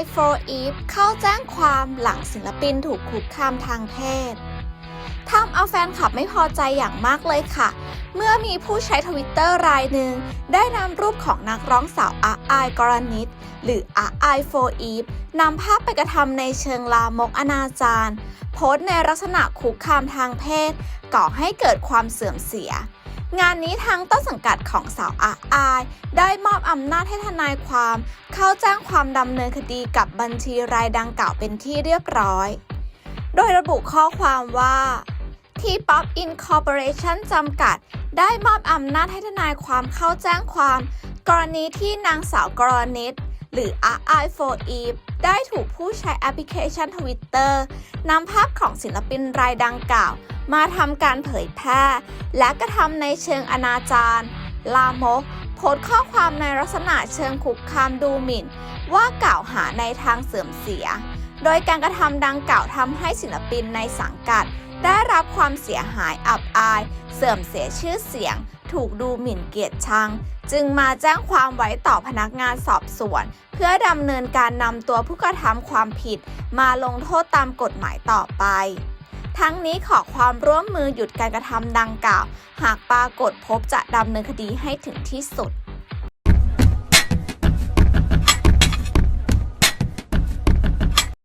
I for Eve เข้าแจ้งความหลังศิลปินถูกคุกคามทางเพศทำเอาแฟนคลับไม่พอใจอย่างมากเลยค่ะ เมื่อมีผู้ใช้ทวิตเตอร์รายหนึ่ง ได้นำรูปของนักร้องสาวอาไอกรณิต หรืออาไอ for Eve นำภาพไปกระทำในเชิงลามกอนาจารโพสต์ในลักษณะคุกคามทางเพศ ก่อให้เกิดความเสื่อมเสีย งานนี้ทางต้นสังกัดของสาวอาอาย ได้มอบอำนาจให้ทนายความ เข้าแจ้งความดำเนินคดีกับบัญชีรายดังกล่าวเป็นที่เรียบร้อย โดยระบุข้อความว่าที่ Pop Incorporation จำกัด ได้มอบอำนาจให้ทนายความเข้าแจ้งความ กรณีที่นางสาวกรณิต หรือ RI for Eve ได้ถูกผู้ใช้แอปพลิเคชัน Twitter นำภาพของศิลปินรายดังกล่าว มาทำการเผยแพร่ และกระทำในเชิงอนาจารลามกโพสข้อความในลักษณะเชิงคุกคามดูหมิ่น ว่ากล่าวหาในทางเสื่อมเสีย โดยการกระทำดังกล่าวทำให้ศิลปินในสังกัด ได้รับความเสียหายอับอาย เสื่อมเสียชื่อเสียง ถูกดูหมิ่นเกียรติชัง จึงมาแจ้งความไว้ต่อพนักงานสอบสวน เพื่อดำเนินการนำตัวผู้กระทำความผิด มาลงโทษตามกฎหมายต่อไปทั้งนี้ขอความร่วมมือหยุดการกระทำดังกล่าว หากปรากฏพบจะดำเนินคดีให้ถึงที่สุด